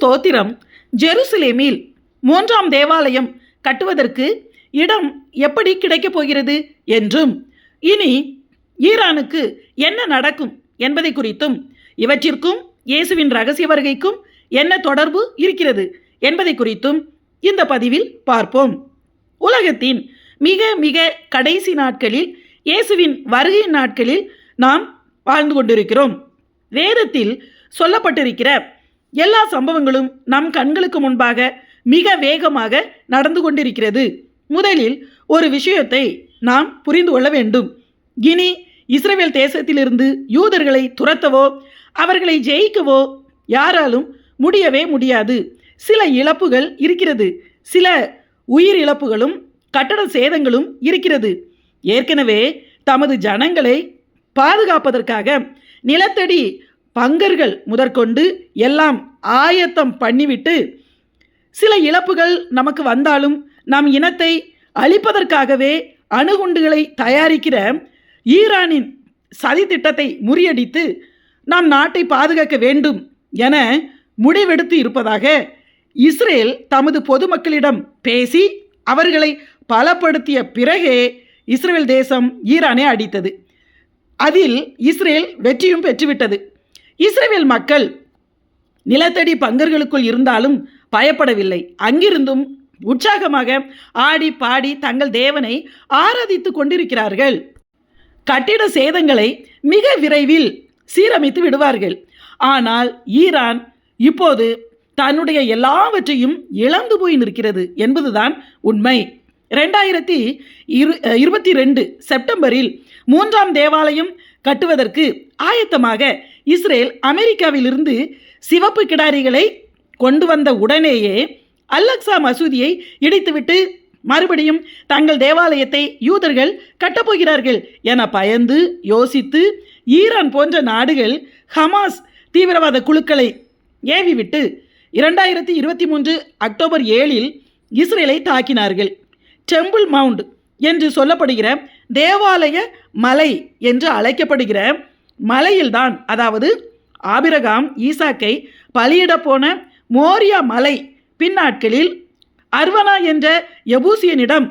ஸ்தோத்திரம். ஜெருசலேமில் மூன்றாம் தேவாலயம் கட்டுவதற்கு இடம் எப்படி கிடைக்கப் போகிறது என்றும் இனி ஈரானுக்கு என்ன நடக்கும் என்பதை குறித்தும் இவற்றிற்கும் இயேசுவின் ரகசிய வருகைக்கும் என்ன தொடர்பு இருக்கிறது என்பதை குறித்தும் இந்த பதிவில் பார்ப்போம். உலகத்தின் மிக மிக கடைசி நாட்களில் இயேசுவின் வருகை நாட்களில் நாம் வாழ்ந்து கொண்டிருக்கிறோம். வேதத்தில் சொல்லப்பட்டிருக்கிற எல்லா சம்பவங்களும் நம் கண்களுக்கு முன்பாக மிக வேகமாக நடந்து கொண்டிருக்கிறது. முதலில் ஒரு விஷயத்தை நாம் புரிந்து கொள்ள வேண்டும். இனி இஸ்ரேல் தேசத்திலிருந்து யூதர்களை துரத்தவோ அவர்களை ஜெயிக்கவோ யாராலும் முடியவே முடியாது. சில இழப்புகள் இருக்கிறது. சில உயிர் இழப்புகளும் கட்டட சேதங்களும் இருக்கிறது. ஏற்கனவே தமது ஜனங்களை பாதுகாப்பதற்காக நிலத்தடி பங்கர்கள் முதற்கொண்டு எல்லாம் ஆயத்தம் பண்ணிவிட்டு சில இழப்புகள் நமக்கு வந்தாலும் நம் இனத்தை அழிப்பதற்காகவே அணுகுண்டுகளை தயாரிக்கிற ஈரானின் சதி திட்டத்தை முறியடித்து நாம் நாட்டை பாதுகாக்க வேண்டும் என முடிவெடுத்து இருப்பதாக இஸ்ரேல் தமது பொதுமக்களிடம் பேசி அவர்களை பலப்படுத்திய பிறகே இஸ்ரேல் தேசம் ஈரானை அடித்தது. அதில் இஸ்ரேல் வெற்றியும் பெற்றுவிட்டது. இஸ்ரேல் மக்கள் நிலத்தடி பங்கர்களுக்குள் இருந்தாலும் பயப்படவில்லை. அங்கிருந்தும் உற்சாகமாக ஆடி பாடி தங்கள் தேவனை ஆராதித்து கொண்டிருக்கிறார்கள். கட்டிட சேதங்களை மிக விரைவில் சீரமைத்து விடுவார்கள். ஆனால் ஈரான் இப்போது தன்னுடைய எல்லாவற்றையும் இழந்து போய் நிற்கிறது என்பதுதான் உண்மை. ரெண்டாயிரத்தி இரு இருபத்தி ரெண்டு செப்டம்பரில் மூன்றாம் தேவாலயம் கட்டுவதற்கு ஆயத்தமாக இஸ்ரேல் அமெரிக்காவிலிருந்து சிவப்பு கிடாரிகளை கொண்டு வந்த உடனேயே அல்லக்சா மசூதியை இடித்துவிட்டு மறுபடியும் தங்கள் தேவாலயத்தை யூதர்கள் கட்டப்போகிறார்கள் என பயந்து யோசித்து ஈரான் போன்ற நாடுகள் ஹமாஸ் தீவிரவாத குழுக்களை ஏவிவிட்டு இரண்டாயிரத்தி இருபத்தி மூன்று அக்டோபர் ஏழில் இஸ்ரேலை தாக்கினார்கள். டெம்பிள் மவுண்ட் என்று சொல்லப்படுகிற தேவாலய மலை என்று அழைக்கப்படுகிற மலையில்தான் அதாவது ஆபிரகாம் ஈசாக்கை பலியிட போன மோரியா மலை பின்னாட்களில் அர்வனா என்ற எபூசியனிடம்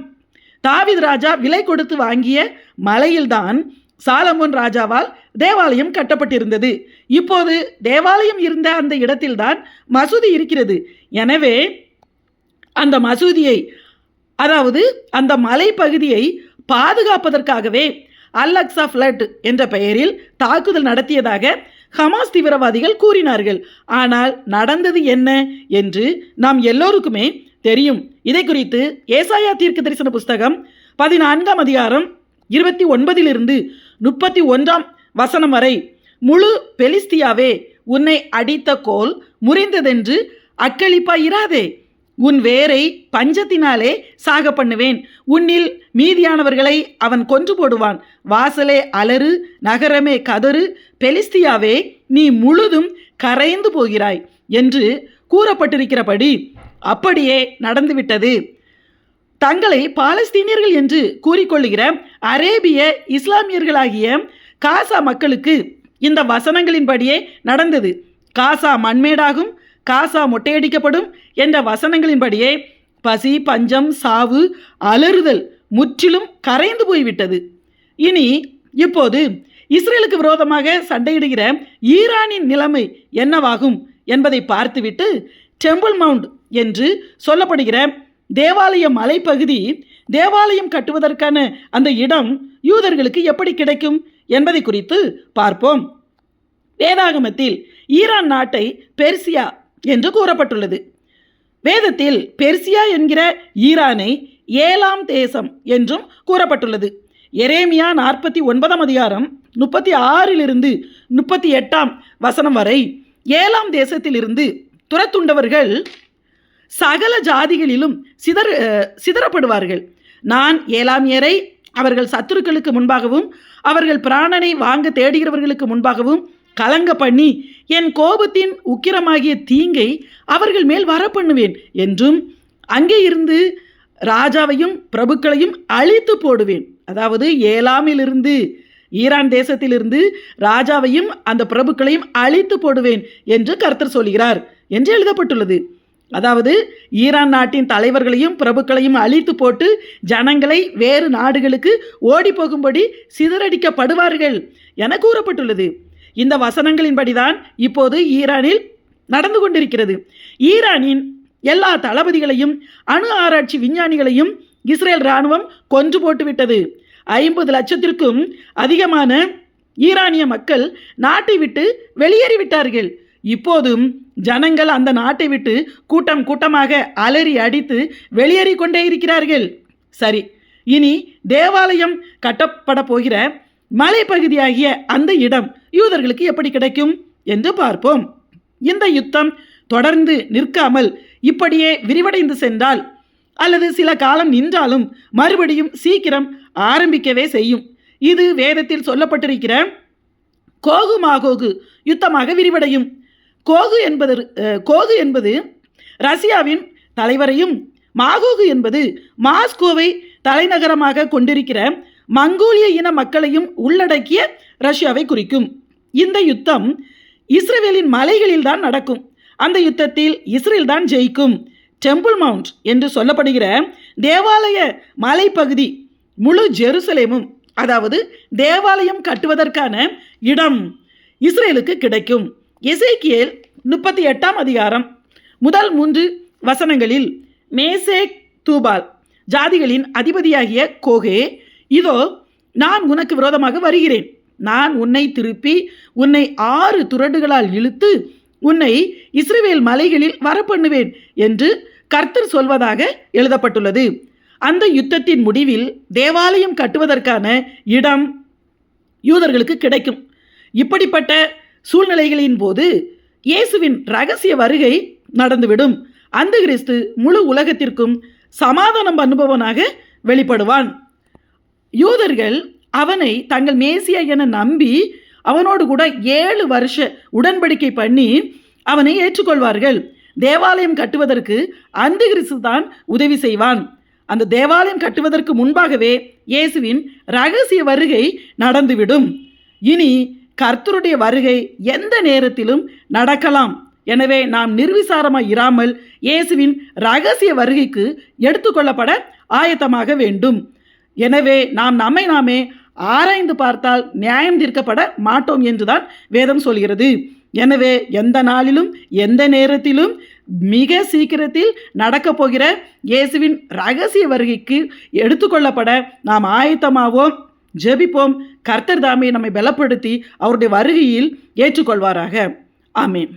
தாவித் ராஜா விலை கொடுத்து வாங்கிய மலையில்தான் சாலமோன் ராஜாவால் தேவாலயம் கட்டப்பட்டிருந்தது. இப்போது தேவாலயம் இருந்த அந்த இடத்தில்தான் மசூதி இருக்கிறது. எனவே அந்த மசூதியை அதாவது அந்த மலை பகுதியை பாதுகாப்பதற்காகவே அல்லக்ஸா ஃப்ளட் என்ற பெயரில் தாக்குதல் நடத்தியதாக ஹமாஸ் தீவிரவாதிகள் கூறினார்கள். ஆனால் நடந்தது என்ன என்று நாம் எல்லோருக்குமே தெரியும். இதை குறித்து ஏசாயா தீர்க்க தரிசன புஸ்தகம் பதினான்காம் அதிகாரம் இருபத்தி ஒன்பதிலிருந்து முப்பத்தி ஒன்றாம் வசனம் வரை முழு பெலிஸ்தியாவே உன்னை அடித்த கோல் முறிந்ததென்று அக்களிப்பாயிராதே உன் வேரை பஞ்சத்தினாலே சாக பண்ணுவேன். உன்னில் மீதியானவர்களை அவன் கொன்று போடுவான். வாசலே அலறு நகரமே கதறு பெலிஸ்தியாவே நீ முழுதும் கரைந்து போகிறாய் என்று கூறப்பட்டிருக்கிறபடி அப்படியே நடந்துவிட்டது. தங்களை பாலஸ்தீனியர்கள் என்று கூறிக்கொள்ளுகிற அரேபிய இஸ்லாமியர்களாகிய காசா மக்களுக்கு இந்த வசனங்களின்படியே நடந்தது. காசா மண்மேடாகும் காசா மொட்டையடிக்கப்படும் என்ற வசனங்களின்படியே பசி பஞ்சம் சாவு அலறுதல் முற்றிலும் கரைந்து போய்விட்டது. இனி இப்போது இஸ்ரேலுக்கு விரோதமாக சண்டையிடுகிற ஈரானின் நிலைமை என்னவாகும் என்பதை பார்த்துவிட்டு டெம்பிள் மவுண்ட் என்று சொல்லப்படுகிற தேவாலய மலைப்பகுதி தேவாலயம் கட்டுவதற்கான அந்த இடம் யூதர்களுக்கு எப்படி கிடைக்கும் என்பதை குறித்து பார்ப்போம். வேதாகமத்தில் ஈரான் நாட்டை பெர்சியா என்று கூறப்பட்டுள்ளது. வேதத்தில் பெர்சியா என்கிற ஈரானை ஏழாம் தேசம் என்றும் கூறப்பட்டுள்ளது. எரேமியா நாற்பத்தி ஒன்பதாம் அதிகாரம் முப்பத்தி ஆறிலிருந்து முப்பத்தி எட்டாம் வசனம் வரை ஏழாம் தேசத்திலிருந்து துரத்துண்டவர்கள் சகல ஜாதிகளிலும் சிதற சிதறப்படுவார்கள். நான் ஏலாமியரை அவர்கள் சத்துருக்களுக்கு முன்பாகவும் அவர்கள் பிராணனை வாங்க தேடுகிறவர்களுக்கு முன்பாகவும் கலங்க பண்ணி என் கோபத்தின் உக்கிரமாகிய தீங்கை அவர்கள் மேல் வர பண்ணுவேன் என்றும் அங்கே இருந்து ராஜாவையும் பிரபுக்களையும் அழித்து போடுவேன். அதாவது ஏலாமிலிருந்து ஈரான் தேசத்திலிருந்து ராஜாவையும் அந்த பிரபுக்களையும் அழித்து போடுவேன் என்று கர்த்தர் சொல்கிறார் என்று எழுதப்பட்டுள்ளது. அதாவது ஈரான் நாட்டின் தலைவர்களையும் பிரபுக்களையும் அழித்து போட்டு ஜனங்களை வேறு நாடுகளுக்கு ஓடி போகும்படி சிதறடிக்கப்படுவார்கள் என கூறப்பட்டுள்ளது. இந்த வசனங்களின்படிதான் இப்போது ஈரானில் நடந்து கொண்டிருக்கிறது. ஈரானின் எல்லா தளபதிகளையும் அணு ஆராய்ச்சி விஞ்ஞானிகளையும் இஸ்ரேல் இராணுவம் கொன்று போட்டுவிட்டது. ஐம்பது லட்சத்திற்கும் அதிகமான ஈரானிய மக்கள் நாட்டை விட்டு வெளியேறிவிட்டார்கள். இப்போதும் ஜனங்கள் அந்த நாட்டை விட்டு கூட்டம் கூட்டமாக அலறி அடித்து வெளியேறி கொண்டே இருக்கிறார்கள். சரி இனி தேவாலயம் கட்டப்பட போகிற மலைப்பகுதியாகிய அந்த இடம் யூதர்களுக்கு எப்படி கிடைக்கும் என்று பார்ப்போம். இந்த யுத்தம் தொடர்ந்து நிற்காமல் இப்படியே விரிவடைந்து சென்றால் அல்லது சில காலம் நின்றாலும் மறுபடியும் சீக்கிரம் ஆரம்பிக்கவே செய்யும். இது வேதத்தில் சொல்லப்பட்டிருக்கிற கோகு மாகோகு யுத்தமாக விரிவடையும். கோகு என்பது கோகு என்பது ரஷ்யாவின் தலைவரையும் மாகோகு என்பது மாஸ்கோவை தலைநகரமாக கொண்டிருக்கிற மங்கோலிய இன மக்களையும் உள்ளடக்கிய ரஷ்யாவை குறிக்கும். இந்த யுத்தம் இஸ்ரேலின் மலைகளில் தான் நடக்கும். அந்த யுத்தத்தில் இஸ்ரேல் தான் ஜெயிக்கும். டெம்பிள் மவுண்ட் என்று சொல்லப்படுகிற தேவாலய மலைப்பகுதி முழு ஜெருசலேமும் அதாவது தேவாலயம் கட்டுவதற்கான இடம் இஸ்ரேலுக்கு கிடைக்கும். எசேக்கியேல் முப்பத்தி எட்டாம் அதிகாரம் முதல் மூன்று வசனங்களில் மேசேக் தூபால் ஜாதிகளின் அதிபதியாகிய கோகே இதோ நான் உனக்கு விரோதமாக வருகிறேன். நான் உன்னை திருப்பி உன்னை ஆறு துரடுகளால் இழுத்து உன்னை இஸ்ரேல் மலைகளில் வரப்பண்ணுவேன் என்று கர்த்தர் சொல்வதாக எழுதப்பட்டுள்ளது. அந்த யுத்தத்தின் முடிவில் தேவாலயம் கட்டுவதற்கான இடம் யூதர்களுக்கு கிடைக்கும். இப்படிப்பட்ட சூழ்நிலைகளின் போது இயேசுவின் ரகசிய வருகை நடந்துவிடும். அந்த கிறிஸ்து முழு உலகத்திற்கும் சமாதானம் அனுபவனாக வெளிப்படுவான். யூதர்கள் அவனை தங்கள் மேசியா என நம்பி அவனோடு கூட ஏழு வருஷ உடன்படிக்கை பண்ணி அவனை ஏற்றுக்கொள்வார்கள். தேவாலயம் கட்டுவதற்கு அந்த கிறிஸ்து தான் உதவி செய்வான். அந்த தேவாலயம் கட்டுவதற்கு முன்பாகவே இயேசுவின் ரகசிய வருகை நடந்துவிடும். இனி கர்த்தருடைய வருகை எந்த நேரத்திலும் நடக்கலாம். எனவே நாம் நிர்விசாரமாக இராமல் இயேசுவின் ரகசிய வருகைக்கு எடுத்துக்கொள்ளப்பட ஆயத்தமாக வேண்டும். எனவே நாம் நம்மை நாமே ஆராய்ந்து பார்த்தால் நியாயம் தீர்க்கப்பட மாட்டோம் என்றுதான் வேதம் சொல்கிறது. எனவே எந்த நாளிலும் எந்த நேரத்திலும் மிக சீக்கிரத்தில் நடக்கப் போகிற இயேசுவின் ரகசிய வருகைக்கு எடுத்துக்கொள்ளப்பட நாம் ஆயத்தமாவோம் ஜெபிப்போம். கர்த்தர் தாமே நம்மை பலப்படுத்தி அவருடைய வருகையில் ஏற்றுக்கொள்வாராக. ஆமேன்.